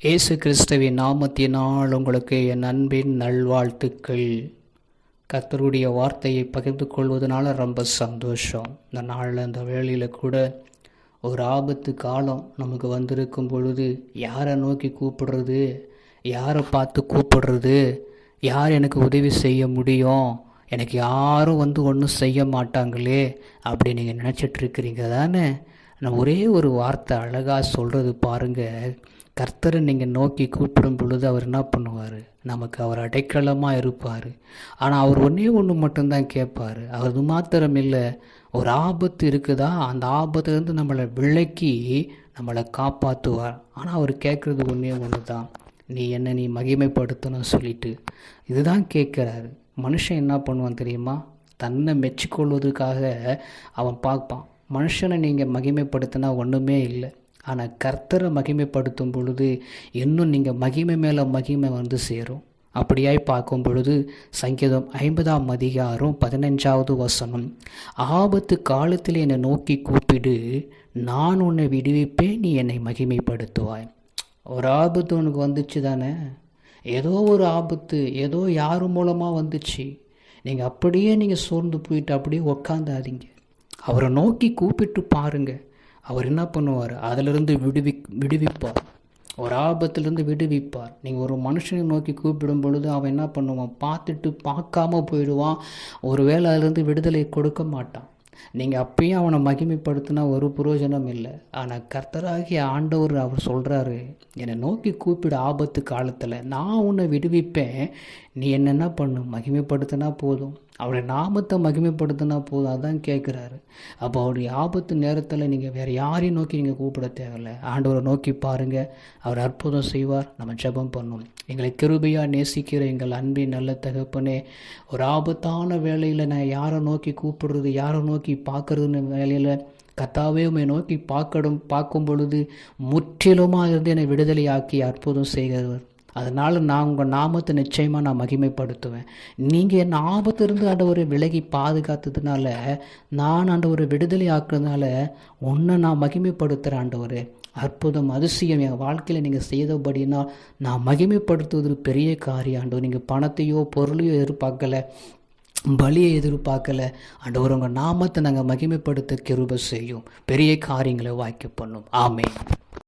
இயேசு கிறிஸ்துவின் நாமத்தினால் உங்களுக்கு என் அன்பின் நல்வாழ்த்துக்கள். கர்த்தருடைய வார்த்தையை பகிர்ந்து கொள்வதனால ரொம்ப சந்தோஷம். இந்த நாளில் இந்த வேளையில் கூட ஒரு ஆபத்து காலம் நமக்கு வந்திருக்கும் பொழுது யாரை நோக்கி கூப்பிடுறது? யாரை பார்த்து கூப்பிடுறது? யார் எனக்கு உதவி செய்ய முடியும்? எனக்கு யாரும் வந்து ஒன்றும் செய்ய மாட்டாங்களே அப்படி நீங்கள் நினச்சிட்ருக்கிறீங்க தானே நான் ஒரே ஒரு வார்த்தை அழகாக சொல்கிறது பாருங்கள் கர்த்தரை நீங்கள் நோக்கி கூப்பிடும் பொழுது அவர் என்ன பண்ணுவார்? நமக்கு அவர் அடைக்கலமாக இருப்பார். ஆனால் அவர் ஒன்றே ஒன்று மட்டும்தான் கேட்பார். அது மாத்திரம் இல்லை ஒரு ஆபத்து இருக்குதா? அந்த ஆபத்துலேருந்து நம்மளை விலக்கி நம்மளை காப்பாற்றுவார் ஆனால் அவர் கேட்குறது ஒன்றே ஒன்று தான் நீ என்ன நீ மகிமைப்படுத்தணும் சொல்லிட்டு. இதுதான் கேட்குறாரு. மனுஷன் என்ன பண்ணுவான் தெரியுமா? தன்னை மெச்சிக்கொள்வதற்காக அவன் பார்ப்பான். மனுஷனை நீங்கள் மகிமைப்படுத்தினா ஒன்றுமே இல்லை. ஆனால் கர்த்தரை மகிமைப்படுத்தும் பொழுது இன்னும் நீங்கள் மகிமை மேலே மகிமை வந்து சேரும். அப்படியாய் பார்க்கும் பொழுது சங்கீதம் ஐம்பதாம் அதிகாரம் பதினஞ்சாவது வசனம். ஆபத்து காலத்தில் என்னை நோக்கி கூப்பிடு நான் உன்னை விடுவிப்பேன் நீ என்னை மகிமைப்படுத்துவாய். ஒரு ஆபத்து உனக்கு வந்துச்சு தானே? ஏதோ ஒரு ஆபத்து ஏதோ யார் மூலமாக வந்துச்சு? நீங்கள் அப்படியே நீங்கள் சோர்ந்து போயிட்டு அப்படியே உக்காந்தாதீங்க. அவரை நோக்கி கூப்பிட்டு பாருங்கள் அவர் என்ன பண்ணுவார்? அதிலிருந்து விடுவி விடுவிப்பார். ஒரு ஆபத்துலேருந்து விடுவிப்பார். நீங்கள் ஒரு மனுஷனை நோக்கி கூப்பிடும் பொழுது அவன் என்ன பண்ணுவான்? பார்த்துட்டு பார்க்காம போயிடுவான். ஒரு வேளை அதுலேருந்து விடுதலை கொடுக்க மாட்டான். நீங்கள் அப்பயும் அவனை மகிமைப்படுத்தினா ஒரு பிரயோஜனம் இல்லை. ஆனால் கர்த்தராகிய ஆண்டவர் அவர் சொல்கிறாரு என்னை நோக்கி கூப்பிடு ஆபத்து காலத்தில். நான் உன்னை விடுவிப்பேன். நீ என்னென்ன பண்ணு? மகிமைப்படுத்தினா போதும். அவருடைய நாமத்தை மகிமைப்படுத்தினா போதும் அதான் கேட்குறாரு அப்போ அவருடைய ஆபத்து நேரத்தில் நீங்கள் வேறு யாரையும் நோக்கி நீங்கள் கூப்பிட தேவையில்ல. ஆண்டவரை நோக்கி பாருங்கள் அவர் அற்புதம் செய்வார். நம்ம ஜெபம் பண்ணும் எங்களை கிருபையாக நேசிக்கிற எங்கள் அன்பின் நல்ல தகப்பனே ஒரு ஆபத்தான வேலையில் நான் யாரை நோக்கி கூப்பிடுறது யாரை நோக்கி பார்க்குறதுன்னு வேலையில் கத்தாவே உண்மை நோக்கி பார்க்கடும் பார்க்கும் பொழுது முற்றிலுமாக இருந்து என்னை விடுதலையாக்கி அற்புதம் செய்கிறவர். அதனால் நான் உங்கள் நாமத்தை நிச்சயமாக நான் மகிமைப்படுத்துவேன். நீங்கள் என் ஆபத்திலிருந்து ஆண்டவரை விலகி பாதுகாத்ததுனால நான் ஆண்டவரை விடுதலை ஆக்குறதுனால ஒன்றை நான் மகிமைப்படுத்துகிறேன் ஆண்டவர். அற்புதம் அதிசயம் என் வாழ்க்கையில் நீங்கள் செய்தபடினால் நான் மகிமைப்படுத்துவது பெரிய காரியம் ஆண்டவர். நீங்கள் பணத்தையோ பொருளையோ எதிர்பார்க்கலை பலியை எதிர்பார்க்கல ஆண்டவர் உங்கள் நாமத்தை நாங்கள் மகிமைப்படுத்த கிருப செய்யும். பெரிய காரியங்களை வாய்க்க பண்ணும். ஆமே